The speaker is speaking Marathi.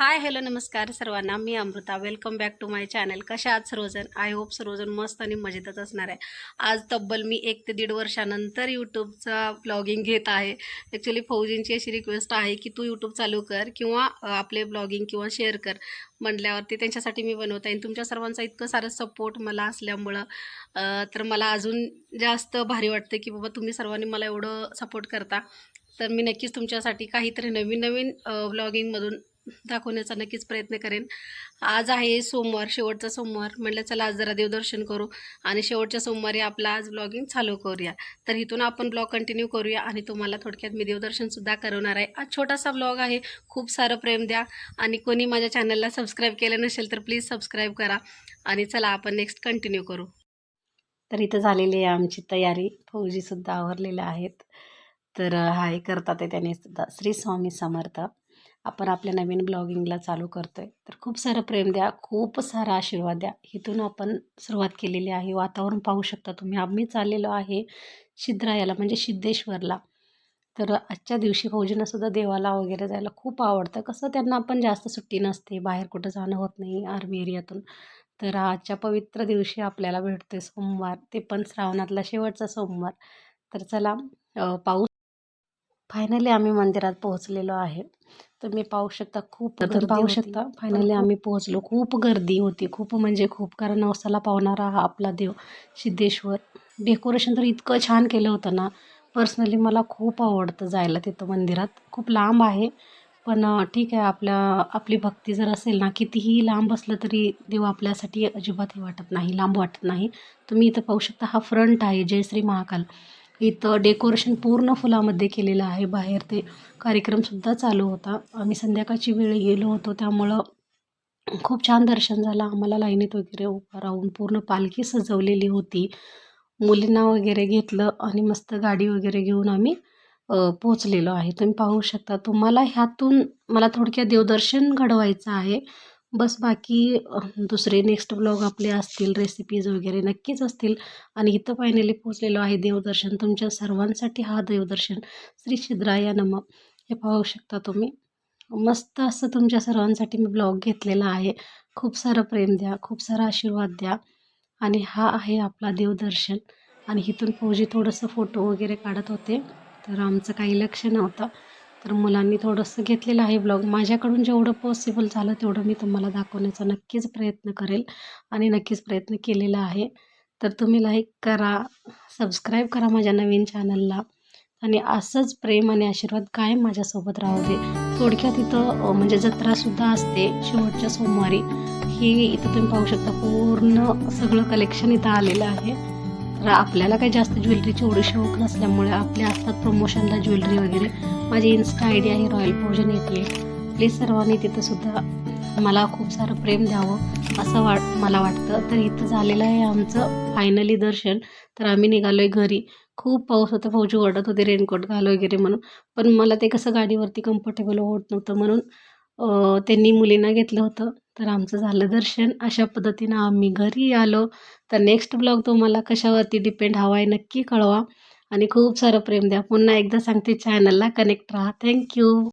हाय हॅलो नमस्कार सर्वांना. मी Amruta. Welcome back to my channel कशा आज सर्वजण? आय होप सर्वजण मस्त आणि मजेतच असणार आहे. आज तब्बल मी एक ते दीड वर्षानंतर यूट्यूबचा ब्लॉगिंग घेत आहे. ॲक्च्युली फौजींची अशी रिक्वेस्ट आहे की तू यूट्यूब चालू कर किंवा आपले ब्लॉगिंग किंवा शेअर कर म्हटल्यावरती त्यांच्यासाठी मी बनवत आहे. तुमच्या सर्वांचा इतकं सारं सपोर्ट मला असल्यामुळं तर मला अजून जास्त भारी वाटतं की बाबा तुम्ही सर्वांनी मला एवढं सपोर्ट करता. तर मी नक्कीच तुमच्यासाठी काहीतरी नवीन नवीन ब्लॉगिंगमधून दाखवण्याचा नक्कीच प्रयत्न करेन. आज आहे सोमवार शेवटचा सोमवार. म्हटलं चला आज जरा देवदर्शन करू आणि शेवटच्या सोमवारी आपला आज ब्लॉगिंग चालू करूया. तर इथून आपण ब्लॉग कंटिन्यू करूया आणि तुम्हाला थोडक्यात मी देवदर्शनसुद्धा करवणार आहे. आज छोटासा ब्लॉग आहे. खूप सारं प्रेम द्या आणि कोणी माझ्या चॅनलला सबस्क्राईब केलं नसेल तर प्लीज सबस्क्राईब करा. आणि चला आपण नेक्स्ट कंटिन्यू करू. तर इथं झालेली आहे आमची तयारी. फौजीसुद्धा आवरलेल्या आहेत. तर हाय करतात आहे त्याने सुद्धा. श्री स्वामी समर्थ. आपण आपल्या नवीन ब्लॉगिंगला चालू करतो आहे तर खूप सारं प्रेम द्या खूप सारा आशीर्वाद द्या. इथून आपण सुरुवात केलेली आहे. वातावरण पाहू शकता तुम्ही. आम्ही चाललेलो आहे शिद्रायाला म्हणजे सिद्धेश्वरला. तर आजच्या दिवशी फौजींना देवाला वगैरे जायला खूप आवडतं. कसं त्यांना आपण जास्त सुट्टी नसते. बाहेर कुठं जाणं होत नाही आर्मी एरियातून. तर आजच्या पवित्र दिवशी आपल्याला भेटते सोमवार. ते पण श्रावणातला शेवटचा सोमवार. तर चला पाऊस फायनली आम्ही मंदिरात पोहोचलेलो आहे. तुम्ही पाहू शकता खूप तर पाहू शकता. फायनली आम्ही पोहोचलो. खूप गर्दी होती. खूप म्हणजे खूप. कारण नवसाला पावणारा हा आपला देव सिद्धेश्वर. डेकोरेशन तर इतकं छान केलं होतं ना. पर्सनली मला खूप आवडतं जायला तिथं मंदिरात. खूप लांब आहे. पण ठीक आहे. आपल्या आपली भक्ती जर असेल ना कितीही लांब असलं तरी देव आपल्यासाठी अजिबातही वाटत नाही लांब वाटत नाही. तुम्ही इथं पाहू शकता हा फ्रंट आहे जय श्री महाकाल. इथं डेकोरेशन पूर्ण फुलामध्ये केलेलं आहे. बाहेर ते कार्यक्रमसुद्धा चालू होता. आम्ही संध्याकाळची वेळ गेलो होतो. त्यामुळं खूप छान दर्शन झालं. आम्हाला लाईनीत वगैरे उभं राहून पूर्ण पालखी सजवलेली होती. मुलींना वगैरे घेतलं आणि मस्त गाडी वगैरे घेऊन आम्ही पोचलेलो आहे. तुम्ही पाहू शकता. तुम्हाला ह्यातून मला थोडक्यात देवदर्शन घडवायचं आहे. बस बाकी दुसरे नेक्स्ट ब्लॉग आपले असतील रेसिपीज वगैरे नक्कीच असतील. आणि इथं फायनली पोचलेलो आहे देवदर्शन. तुमच्या सर्वांसाठी हा देवदर्शन. श्री शिद्राया नम. हे पाहू शकता तुम्ही. मस्त असं तुमच्या सर्वांसाठी मी ब्लॉग घेतलेला आहे. खूप सारं प्रेम द्या खूप सारा आशीर्वाद द्या. आणि हा आहे आपला देवदर्शन. आणि इथून फौजी थोडंसं फोटो वगैरे काढत होते. तर आमचं काही लक्ष नव्हतं. तर मुलांनी थोडंसं घेतलेलं आहे ब्लॉग माझ्याकडून जेवढं पॉसिबल झालं तेवढं मी तुम्हाला दाखवण्याचा नक्कीच प्रयत्न करेल आणि नक्कीच प्रयत्न केलेला आहे. तर तुम्ही लाईक करा सबस्क्राईब करा माझ्या नवीन चॅनलला आणि असंच प्रेम आणि आशीर्वाद कायम माझ्यासोबत राहू दे थोडक्यात इथं म्हणजे जत्रासुद्धा असते शेवटच्या सोमवारी. ही इथं तुम्ही पाहू शकता पूर्ण सगळं कलेक्शन इथं आलेलं आहे. तर आपल्याला काही जास्त ज्वेलरीची एवढी शौक नसल्यामुळे आपल्या असतात प्रमोशनला ज्वेलरी वगैरे. माझी इन्स्टा आय डी आहे रॉयल फौजन एटी प्लीज सर्वांनी तिथं सुद्धा मला खूप सारं प्रेम द्यावं असं वाट मला वाटतं. तर इथं झालेलं आहे आमचं फायनली दर्शन. तर आम्ही निघालो आहे घरी. खूप पाऊस होता फौजी ओरडत होते रेनकोट घाल वगैरे म्हणून. पण मला ते कसं गाडीवरती कम्फर्टेबल होत नव्हतं म्हणून त्यांनी मुलींना घेतलं होतं. तर आमचं झालं दर्शन. अशा पद्धतीनं आम्ही घरी आलो. तर नेक्स्ट ब्लॉग तुम्हाला कशावरती डिपेंड हवा आहे नक्की कळवा. आणि खूप सारं प्रेम द्या. पुन्हा एकदा सांगते चॅनलला कनेक्ट राहा. थँक्यू